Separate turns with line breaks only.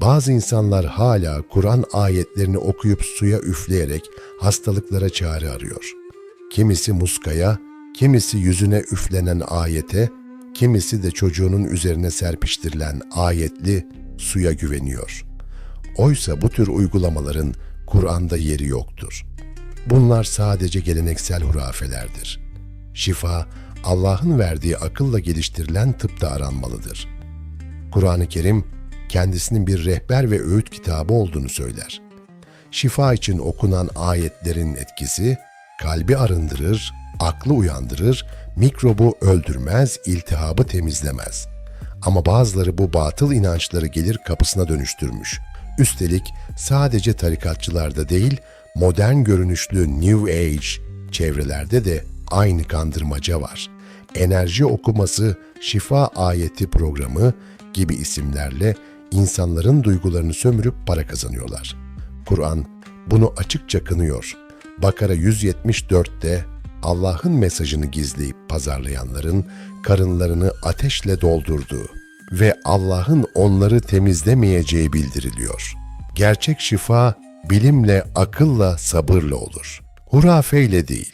Bazı insanlar hala Kur'an ayetlerini okuyup suya üfleyerek hastalıklara çare arıyor. Kimisi muskaya, kimisi yüzüne üflenen ayete, kimisi de çocuğunun üzerine serpiştirilen ayetli suya güveniyor. Oysa bu tür uygulamaların Kur'an'da yeri yoktur. Bunlar sadece geleneksel hurafelerdir. Şifa, Allah'ın verdiği akılla geliştirilen tıpta aranmalıdır. Kur'an-ı Kerim, kendisinin bir rehber ve öğüt kitabı olduğunu söyler. Şifa için okunan ayetlerin etkisi, kalbi arındırır, aklı uyandırır, mikrobu öldürmez, iltihabı temizlemez. Ama bazıları bu batıl inançları gelir kapısına dönüştürmüş. Üstelik sadece tarikatçılarda değil, modern görünüşlü New Age çevrelerde de aynı kandırmaca var. Enerji okuması, şifa ayeti programı gibi isimlerle insanların duygularını sömürüp para kazanıyorlar. Kur'an bunu açıkça kınıyor. Bakara 174'te Allah'ın mesajını gizleyip pazarlayanların karınlarını ateşle doldurduğu ve Allah'ın onları temizlemeyeceği bildiriliyor. Gerçek şifa bilimle, akılla, sabırla olur. Hurafeyle değil.